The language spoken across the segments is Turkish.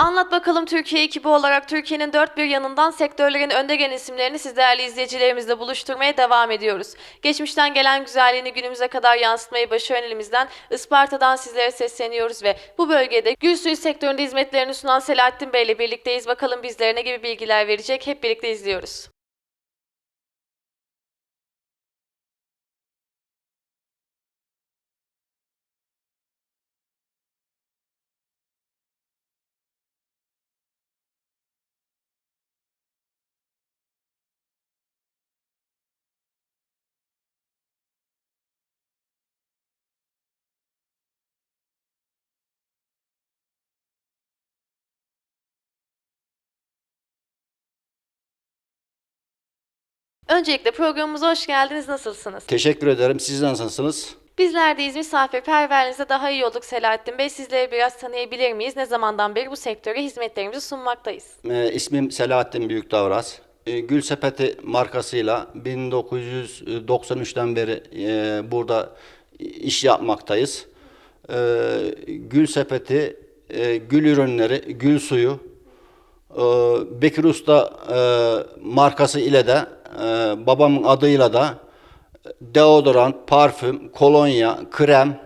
Anlat bakalım Türkiye ekibi olarak Türkiye'nin dört bir yanından sektörlerin önde gelen isimlerini siz değerli izleyicilerimizle buluşturmaya devam ediyoruz. Geçmişten gelen güzelliğini günümüze kadar yansıtmayı başaran elimizden Isparta'dan sizlere sesleniyoruz ve bu bölgede gül suyu sektöründe hizmetlerini sunan Selahattin Bey ile birlikteyiz. Bakalım bizlere ne gibi bilgiler verecek hep birlikte izliyoruz. Öncelikle programımıza hoş geldiniz. Nasılsınız? Teşekkür ederim. Siz nasılsınız? Bizler de misafirperverliğinize daha iyi olduk Selahattin Bey. Sizleri biraz tanıyabilir miyiz? Ne zamandan beri bu sektöre hizmetlerimizi sunmaktayız? Ee, ismim Selahattin Büyükdavraz. Ee, Gül Sepeti markasıyla 1993'ten beri e, burada iş yapmaktayız. Ee, gül Sepeti, e, gül ürünleri, gül suyu, e, Bekir Usta e, markası ile de e, babamın adıyla da deodorant, parfüm, kolonya, krem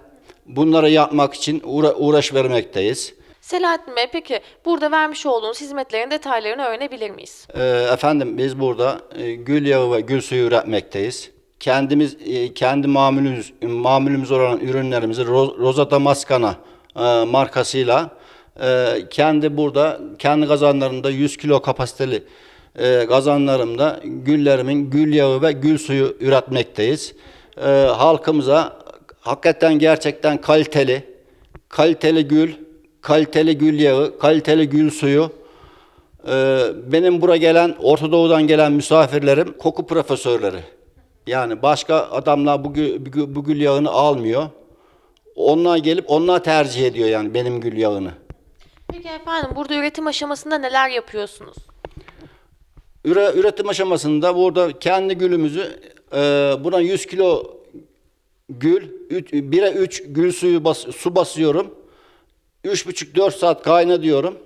bunları yapmak için uğra- uğraş vermekteyiz. Selahattin Bey peki burada vermiş olduğunuz hizmetlerin detaylarını öğrenebilir miyiz? Ee, efendim biz burada e, gül yağı ve gül suyu üretmekteyiz. Kendimiz e, kendi mamulümüz mamulümüz olan ürünlerimizi Ro- Rosata Mascana e, markasıyla e, kendi burada kendi kazanlarında 100 kilo kapasiteli e, kazanlarımda güllerimin gül yağı ve gül suyu üretmekteyiz. E, halkımıza hakikaten gerçekten kaliteli kaliteli gül, kaliteli gül yağı, kaliteli gül suyu ee, benim buraya gelen, Orta Doğu'dan gelen misafirlerim koku profesörleri. Yani başka adamlar bu, gü- bu, gü- bu gül yağını almıyor. Onlar gelip onlar tercih ediyor yani benim gül yağını. Peki efendim burada üretim aşamasında neler yapıyorsunuz? Üre, üretim aşamasında burada kendi gülümüzü e, buna 100 kilo gül, 1'e 3 gül suyu bas, su basıyorum. 3,5-4 saat kaynatıyorum.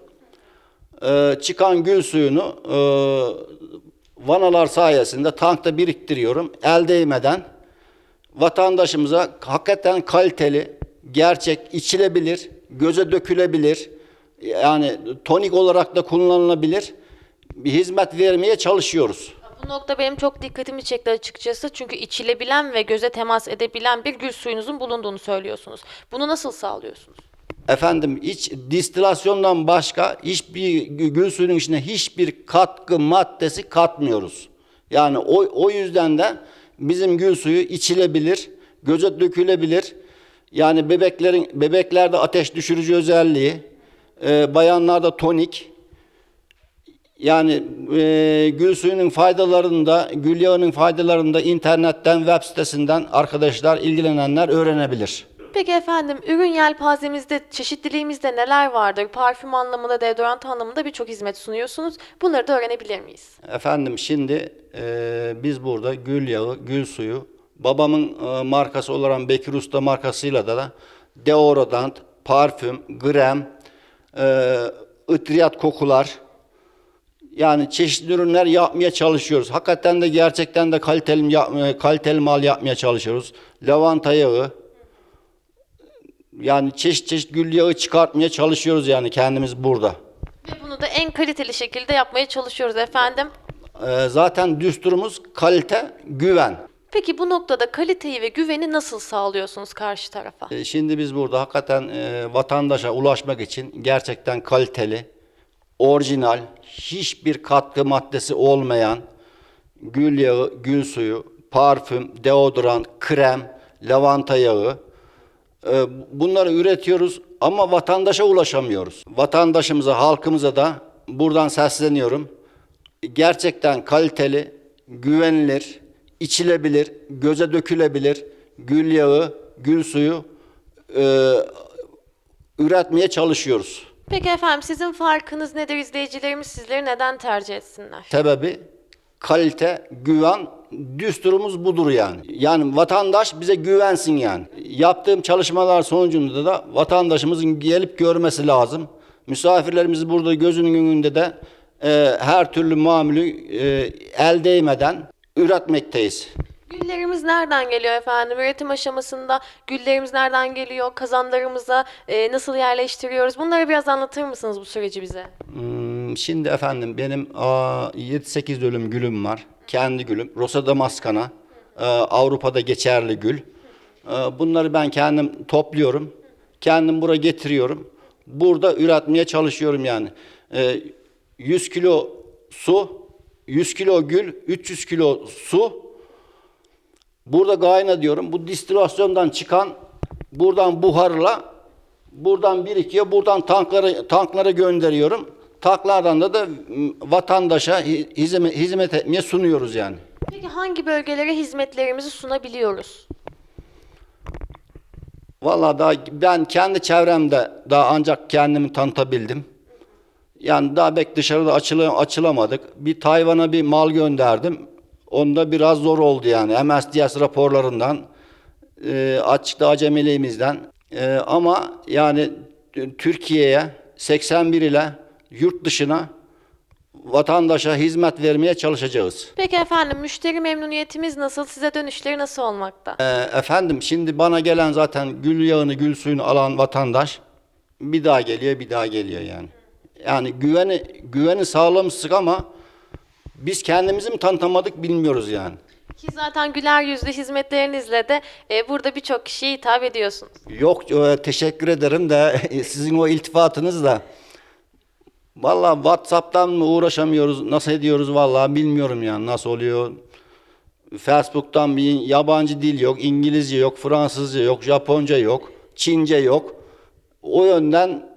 E, çıkan gül suyunu e, vanalar sayesinde tankta biriktiriyorum. El değmeden vatandaşımıza hakikaten kaliteli, gerçek, içilebilir, göze dökülebilir, yani tonik olarak da kullanılabilir bir hizmet vermeye çalışıyoruz. Bu nokta benim çok dikkatimi çekti açıkçası. Çünkü içilebilen ve göze temas edebilen bir gül suyunuzun bulunduğunu söylüyorsunuz. Bunu nasıl sağlıyorsunuz? Efendim hiç distilasyondan başka hiçbir gül suyunun içine hiçbir katkı maddesi katmıyoruz. Yani o, o yüzden de bizim gül suyu içilebilir, göze dökülebilir. Yani bebeklerin bebeklerde ateş düşürücü özelliği, e, bayanlarda tonik. Yani e, gül suyunun faydalarını da, gül yağının faydalarını da internetten, web sitesinden arkadaşlar, ilgilenenler öğrenebilir. Peki efendim ürün yelpazemizde, çeşitliliğimizde neler vardır? Parfüm anlamında, deodorant anlamında birçok hizmet sunuyorsunuz. Bunları da öğrenebilir miyiz? Efendim şimdi e, biz burada gül yağı, gül suyu, babamın e, markası olan Bekir Usta markasıyla da, da deodorant, parfüm, krem, e, ıtriyat kokular, yani çeşitli ürünler yapmaya çalışıyoruz. Hakikaten de gerçekten de kaliteli, e, kaliteli mal yapmaya çalışıyoruz. Lavanta yağı, yani çeşit çeşit gül yağı çıkartmaya çalışıyoruz yani kendimiz burada. Ve bunu da en kaliteli şekilde yapmaya çalışıyoruz efendim. E, zaten düsturumuz kalite, güven. Peki bu noktada kaliteyi ve güveni nasıl sağlıyorsunuz karşı tarafa? E, Şimdi biz burada hakikaten e, vatandaşa ulaşmak için gerçekten kaliteli, orijinal, hiçbir katkı maddesi olmayan gül yağı, gül suyu, parfüm, deodorant, krem, lavanta yağı e, bunları üretiyoruz ama vatandaşa ulaşamıyoruz. Vatandaşımıza, halkımıza da buradan sesleniyorum. Gerçekten kaliteli, güvenilir, içilebilir, göze dökülebilir gül yağı, gül suyu e, üretmeye çalışıyoruz. Peki efendim sizin farkınız nedir? İzleyicilerimiz sizleri neden tercih etsinler? Sebebi kalite, güven, düsturumuz budur yani. Yani vatandaş bize güvensin yani. Yaptığım çalışmalar sonucunda da vatandaşımızın gelip görmesi lazım. Misafirlerimiz burada gözünün önünde de e, her türlü mamülü e, el değmeden üretmekteyiz. Güllerimiz nereden geliyor efendim? Üretim aşamasında güllerimiz nereden geliyor? Kazanlarımıza e, nasıl yerleştiriyoruz? Bunları biraz anlatır mısınız bu süreci bize? Hmm, Şimdi efendim benim aa, 7-8 dönüm gülüm var. Kendi gülüm. Rosa Damaskana. Ee, Avrupa'da geçerli gül. Ee, Bunları ben kendim topluyorum. Kendim buraya getiriyorum. Burada üretmeye çalışıyorum yani. Ee, 100 kilo su, 100 kilo gül, 300 kilo su. Burada kayna diyorum. Bu distilasyondan çıkan buradan buharla buradan birikiyor. Buradan tanklara tanklara gönderiyorum. Tanklardan da da vatandaşa hi- hizmet, hizmet etmeye sunuyoruz yani. Peki hangi bölgelere hizmetlerimizi sunabiliyoruz? Vallahi daha ben kendi çevremde daha ancak kendimi tanıtabildim. Yani daha pek dışarıda açıla, açılamadık. Bir Tayvan'a bir mal gönderdim. Onda biraz zor oldu yani. MSDS raporlarından, e, açıkta acemiliğimizden. E, ama yani Türkiye'ye 81 ile yurt dışına vatandaşa hizmet vermeye çalışacağız. Peki efendim müşteri memnuniyetimiz nasıl? Size dönüşleri nasıl olmakta? Ee, efendim şimdi bana gelen zaten gül yağını, gül suyunu alan vatandaş bir daha geliyor, bir daha geliyor yani. Yani güveni güveni sağlamıştık ama biz kendimizi mi tanıtamadık bilmiyoruz yani. Ki zaten güler yüzlü hizmetlerinizle de e, burada birçok kişiye hitap ediyorsunuz. Yok e, teşekkür ederim de sizin o iltifatınız da Vallahi WhatsApp'tan mı uğraşamıyoruz, nasıl ediyoruz vallahi bilmiyorum yani nasıl oluyor. Facebook'tan bir yabancı dil yok, İngilizce yok, Fransızca yok, Japonca yok, Çince yok. O yönden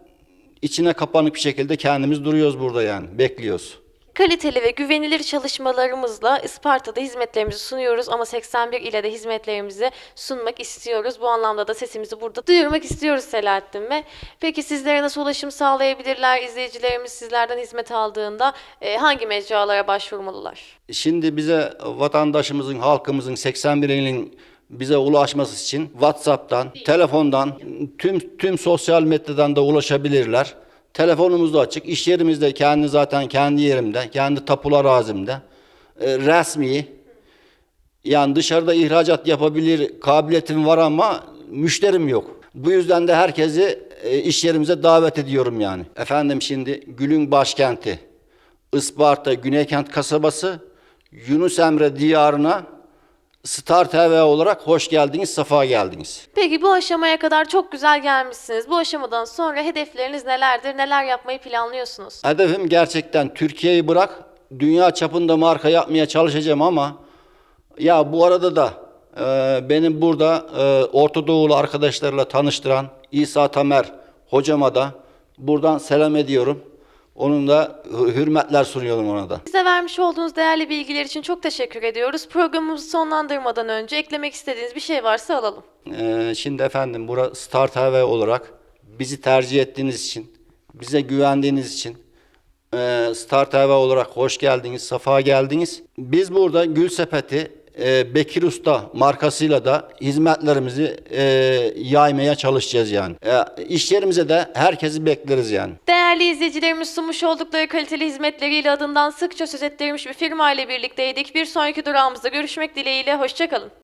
içine kapanık bir şekilde kendimiz duruyoruz burada yani, bekliyoruz. Kaliteli ve güvenilir çalışmalarımızla Isparta'da hizmetlerimizi sunuyoruz ama 81 ile de hizmetlerimizi sunmak istiyoruz. Bu anlamda da sesimizi burada duyurmak istiyoruz Selahattin Bey. Peki sizlere nasıl ulaşım sağlayabilirler? İzleyicilerimiz sizlerden hizmet aldığında e, hangi mecralara başvurmalılar? Şimdi bize vatandaşımızın, halkımızın 81 ilin bize ulaşması için WhatsApp'tan, telefondan, tüm tüm sosyal medyadan da ulaşabilirler. Telefonumuz da açık. İş yerimizde kendi zaten kendi yerimde, kendi tapulu arazimde. E, resmi yani dışarıda ihracat yapabilir kabiliyetim var ama müşterim yok. Bu yüzden de herkesi e, iş yerimize davet ediyorum yani. Efendim şimdi Gül'ün başkenti Isparta Güneykent kasabası Yunus Emre diyarına Star TV olarak hoş geldiniz, safa geldiniz. Peki bu aşamaya kadar çok güzel gelmişsiniz. Bu aşamadan sonra hedefleriniz nelerdir? Neler yapmayı planlıyorsunuz? Hedefim gerçekten Türkiye'yi bırak, dünya çapında marka yapmaya çalışacağım ama ya bu arada da e, benim burada e, Orta Doğulu arkadaşlarla tanıştıran İsa Tamer hocama da buradan selam ediyorum. Onun da hü- hürmetler sunuyorum ona da. Bize vermiş olduğunuz değerli bilgiler için çok teşekkür ediyoruz. Programımızı sonlandırmadan önce eklemek istediğiniz bir şey varsa alalım. Ee, şimdi efendim bura Star TV olarak bizi tercih ettiğiniz için, bize güvendiğiniz için e, Star TV olarak hoş geldiniz, safa geldiniz. Biz burada Gül Sepeti e, Bekir Usta markasıyla da hizmetlerimizi e, yaymaya çalışacağız yani. E, iş yerimize de herkesi bekleriz yani. Değerli izleyicilerimiz sunmuş oldukları kaliteli hizmetleriyle adından sıkça söz ettirilmiş bir firma ile birlikteydik. Bir sonraki durağımızda görüşmek dileğiyle. Hoşçakalın.